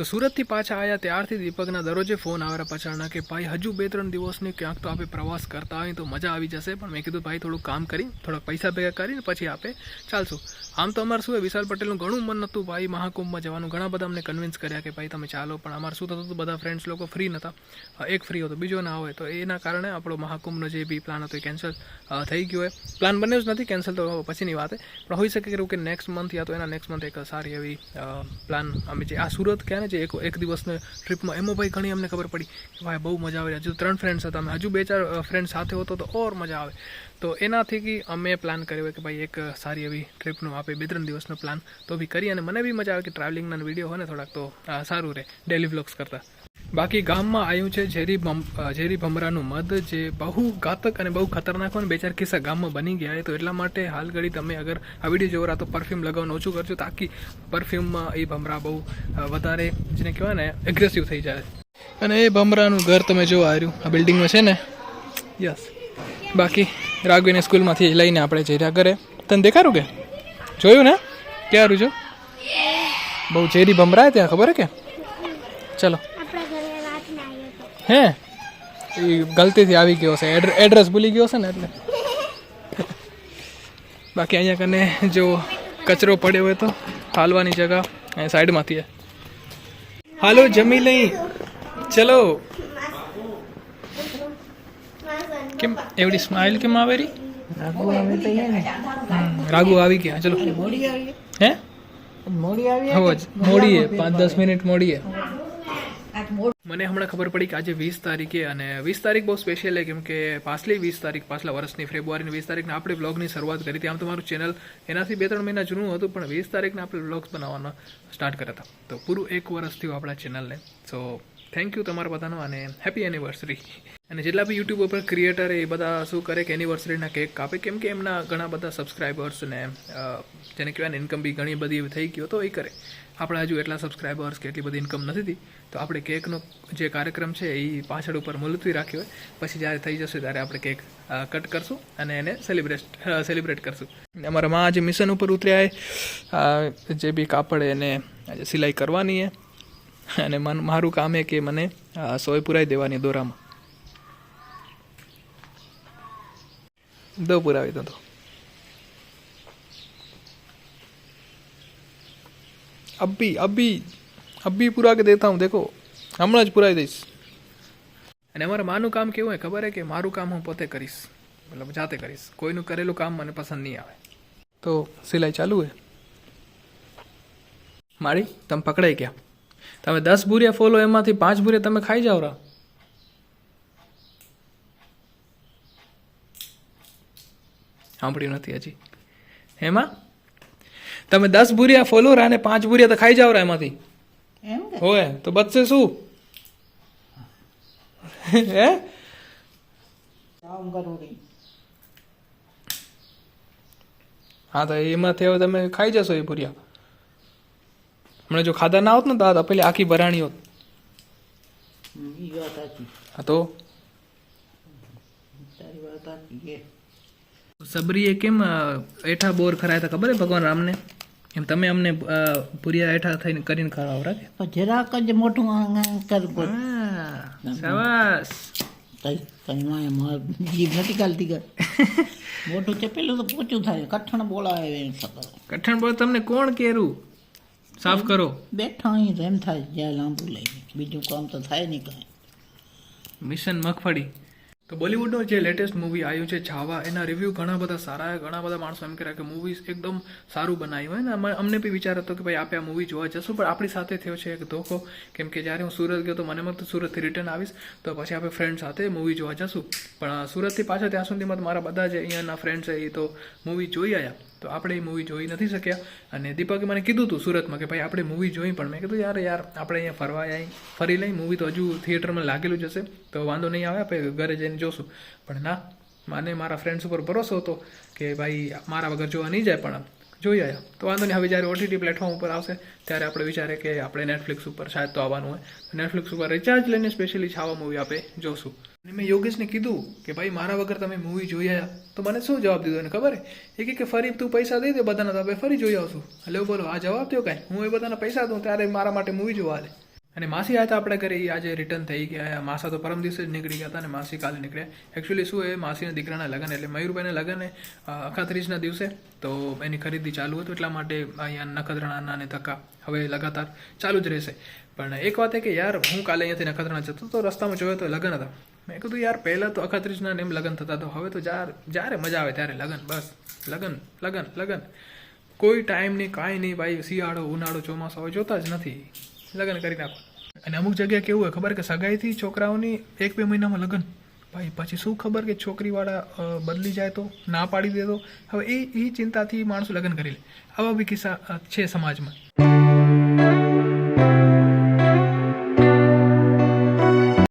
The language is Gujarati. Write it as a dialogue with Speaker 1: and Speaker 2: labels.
Speaker 1: તો સુરતથી પાછા આવ્યા ત્યારથી દીપકના દરરોજે ફોન આવ્યા પાછળના કે, ભાઈ, હજુ બે ત્રણ દિવસની ક્યાંક તો આપણે પ્રવાસ કરતા હોય તો મજા આવી જશે. પણ મેં કીધું, ભાઈ થોડું કામ કરી, થોડાક પૈસા ભેગા કરીને પછી આપણે ચાલશું. આમ તો અમારે શું એ વિશાલ પટેલનું ઘણું મન નહોતું, ભાઈ, મહાકુંભમાં જવાનું. ઘણા બધા અમને કન્વિન્સ કર્યા કે, ભાઈ, તમે ચાલો. પણ અમારે શું થતું હતું, બધા ફ્રેન્ડ્સ લોકો ફ્રી નહોતા. એક ફ્રી હતો, બીજો ના હોય. તો એના કારણે આપણો મહાકુંભનો જે બી પ્લાન હતો એ કેન્સલ થઈ ગયો હોય. પ્લાન બન્યો જ નથી કેન્સલ તો પછીની વાત પણ હોઈ શકે કે નેક્સ્ટ મંથ યા તો એના નેક્સ્ટ મંથ એક સારી એવી પ્લાન અમે જે આ સુરત ક્યાં જે એક એક દિવસને ટ્રીપમાં. એમાં ભાઈ ઘણી અમને ખબર પડી કે ભાઈ બહુ મજા આવે. હજુ ત્રણ ફ્રેન્ડ્સ હતા. અમે હજુ બે ચાર ફ્રેન્ડ સાથે હોતો તો ઓર મજા આવે. તો એનાથી કે અમે પ્લાન કર્યો કે ભાઈ એક સારી એવી ટ્રીપનો આપે બે ત્રણ દિવસનો પ્લાન તો બી કરી અને મને બી મજા આવે કે ટ્રાવેલિંગના વીડિયો હોય ને થોડાક તો સારું રહે ડેલી વ્લોગ્સ કરતાં. બાકી ગામમાં આવ્યું છે ઝેરી ભમ ઝેરી ભમરાનું મધ જે બહુ ઘાતક અને બહુ ખતરનાક હોય ને બે ચાર કિસ્સા ગામમાં બની ગયા તો એટલા માટે હાલ ઘડી તમે અગર આ વીડિયો જોવા તો પરફ્યુમ લગાવવાનું ઓછું કરજો તાકી પરફ્યુમમાં એ ભમરા બહુ વધારે જેને કહેવાય ને એગ્રેસિવ થઈ જાય. અને એ ભમરાનું ઘર તમે જોવા આવ્યું આ બિલ્ડિંગમાં છે ને? યસ બાકી રાઘવીને સ્કૂલમાંથી લઈને આપણે જઈ રહ્યા ઘરે. તને દેખાડું કે? જોયું ને? ક્યાં જો બહુ ઝેરી ભમરા ત્યાં ખબર હે કે? ચલો
Speaker 2: આપણા ઘરે રાતના આવ્યો હતો
Speaker 1: હે? એ ગલતીથી આવી ગયો છે. એડ્રેસ ભૂલી ગયો છે ને એટલે. બાકી અહીંયા કને જો કચરો પડ્યો હોય તો હાલવાની જગા સાઈડમાંથી હાલો જમી લઈ. ચલો. કેમ એવડી સ્માઇલ કેમ આવે રી? રાઘુ આવી ગયા. ચલો. હે? હવે આવી મોડી મોડીએ પાંચ દસ મિનિટ મોડી હે મને હમણાં ખબર પડી કે આજે વીસ તારીખે અને વીસ તારીખ બહુ સ્પેશિયલ છે કેમ કે પાછલી વીસ તારીખ, પાછલા વર્ષની ફેબ્રુઆરીની વીસ તારીખને આપણે બ્લોગની શરૂઆત કરી હતી. આમ તમારું ચેનલ એનાથી બે ત્રણ મહિના જૂનું હતું, પણ વીસ તારીખને આપણે બ્લોગ્સ બનાવવાના સ્ટાર્ટ કર્યા હતા. તો પૂરું એક વર્ષ થયું આપણા ચેનલને સો થેન્ક યુ તમારા બધાનો અને હેપી એનિવર્સરી અને જેટલા બી યુટ્યુબ ઉપર ક્રિએટર એ બધા શું કરે કે એનિવર્સરીના કેક કાપે, કેમ કે એમના ઘણા બધા સબસ્ક્રાઈબર્સ ને જેને કહેવાય ને ઇન્કમ બી ઘણી બધી થઈ ગયો તો એ કરે. આપણે હજુ એટલા સબસ્ક્રાઈબર્સ કે એટલી બધી ઇન્કમ નથી થઈ તો આપણે કેકનો જે કાર્યક્રમ છે એ પાછળ ઉપર મુલતવી રાખ્યો હોય. પછી જ્યારે થઈ જશે ત્યારે આપણે કેક કટ કરશું અને એને સેલિબ્રેટ સેલિબ્રેટ કરશું. અમારા માં આજે મિશન ઉપર ઉતર્યા જે બી કાપડ એને સિલાઈ કરવાની છે અને મન મારું કામ એ કે મને અ, સોય પુરાઈ દેવાની દોરામાં દો પુરાવી દો તો अभी अभी अभी પૂરા કે દેતા હું દેખો હમણાં જ પુરાઈ દઈશ અને અમારા માનું કામ કેવું હોય ખબર હે કે મારું કામ હું પોતે કરીશ મતલબ જાતે કરીશ કોઈનું કરેલું કામ મને પસંદ નહીં આવે તો સિલાઈ ચાલુ હે મારી તમે પકડાઈ ગયા તમે દસ ભૂરિયા ફોલો એમાંથી પાંચ ભૂરિયા તમે ખાઈ જાઓ રા. સાંભળ્યું નથી હજી. એમાં તમે દસ ભૂરિયા ફોલો અને પાંચ ભૂરિયા તો ખાઈ જાવ રા એમાંથી. હોય તો બચશે શું? હે? હા તો એમાંથી હવે તમે ખાઈ જશો એ ભૂરિયા. હમણાં જો ખાધા ના હોત ને તો આ પેલી આખી ભરાણી હોત. હા તો? સબરીએ કેમ એઠા બોર ખરાયા હતા ખબર ભગવાન રામને? એમ તમે અમને પુરિયા એઠા થઈને કરીને ખરાવ
Speaker 3: રાખે જરાક જ મોટું જીભ નથી કાલતી કર મોટું ચપેલું તો પોચું થાય કઠણ બોલાવે
Speaker 1: કઠણ બોલ તમને કોણ કેરું? સાફ કરો.
Speaker 3: બેઠા અહીં જેમ થાય જ્યાં લાંબુ લઈને બીજું કામ તો થાય નહીં કાંઈ.
Speaker 1: મિશન મગફળી. તો બોલિવૂડનું જે લેટેસ્ટ મૂવી આવ્યું છે છાવા એના રિવ્યૂ ઘણા બધા સારા ઘણા બધા માણસો એમ કર્યા કે મૂવી એકદમ સારું બનાવ્યું હોય ને. અમને બી વિચાર હતો કે ભાઈ આપણે આ મૂવી જોવા જશું પણ આપણી સાથે થયો છે એક ધોખો. કેમ કે જ્યારે હું સુરત ગયો તો મને મત સુરતથી રિટર્ન આવીશ તો પછી આપણે ફ્રેન્ડ સાથે મૂવી જોવા જશું. પણ સુરતથી પાછા ત્યાં સુધીમાં તો મારા બધા જે અહીંયાના ફ્રેન્ડ્સ છે એ તો મૂવી જોઈ આવ્યા તો આપણે એ મૂવી જોઈ નથી શક્યા. અને દીપકે મને કીધું હતું સુરતમાં કે ભાઈ આપણે મૂવી જોઈ, પણ મેં કીધું, યાર યાર, આપણે અહીંયા ફરવા આવી ફરી લઈ મૂવી તો હજુ થિયેટરમાં લાગેલું જ હશે, તો વાંધો નહીં આવે, આપણે ઘરે જઈને જોશું. પણ ના, મને મારા ફ્રેન્ડ્સ ઉપર ભરોસો હતો કે ભાઈ, મારા વગર જોવા નહીં જાય પણ જોઈ આવ્યા તો વાંધો નહીં, હવે જ્યારે ઓટીટી પ્લેટફોર્મ ઉપર આવશે, ત્યારે આપણે વિચારે કે આપણે નેટફ્લિક્સ ઉપર શાયદ તો આવવાનું હોય. નેટફ્લિક્સ ઉપર રિચાર્જ લઈને સ્પેશિયલી છાવા મૂવી આપણે જોશું. અને મેં યોગેશને કીધું કે, ભાઈ, મારા વગર તમે મૂવી જોઈ આવ્યા તો મને શું જવાબ દીધો એને ખબર એ કે ફરી તું પૈસા દઈ દે બધાના તો આપણે ફરી જોઈ આવશું. એટલે બોલો આ જવાબ દો કાંઈ. હું એ બધાના પૈસા દઉં, ત્યારે મારા માટે મૂવી જોવા આલે અને માસી આવ્યા હતા આપણે ઘરે આજે રિટર્ન થઈ ગયા માસા તો પરમ દિવસે જ નીકળી ગયા હતા અને માસી કાલે નીકળ્યા. એકચ્યુઅલી શું એ, માસીના દીકરાના લગ્ન એટલે મયુરભાઈના લગ્ન અખાત્રીજના દિવસે. તો એની ખરીદી ચાલુ હતું એટલા માટે અહીંયા નખત્રાણાના અને ધક્કા. હવે લગાતાર ચાલુ જ રહેશે. પણ એક વાત એ કે યાર, હું કાલે અહીંયાથી નખત્રાણા જતો તો રસ્તામાં જોયો તો લગ્ન હતા. મેં કીધું, યાર, પહેલાં તો અખાત્રીજના એમ લગ્ન થતા તો હવે તો જાર જ્યારે મજા આવે ત્યારે લગ્ન, બસ. લગ્ન લગ્ન લગ્ન. કોઈ ટાઈમ નહીં કાંઈ નહીં ભાઈ શિયાળો, ઉનાળો ચોમાસો હવે જોતા જ નથી. લગ્ન કરી નાખો. અને અમુક જગ્યાએ કેવું હોય, ખબર કે સગાઈથી છોકરાઓની એક બે મહિનામાં લગ્ન. ભાઈ, પછી શું ખબર કે છોકરીવાળા બદલી જાય તો, ના પાડી દે તો? હવે એ એ ચિંતાથી માણસો લગ્ન કરી લે. આવા બી કિસ્સા છે સમાજમાં.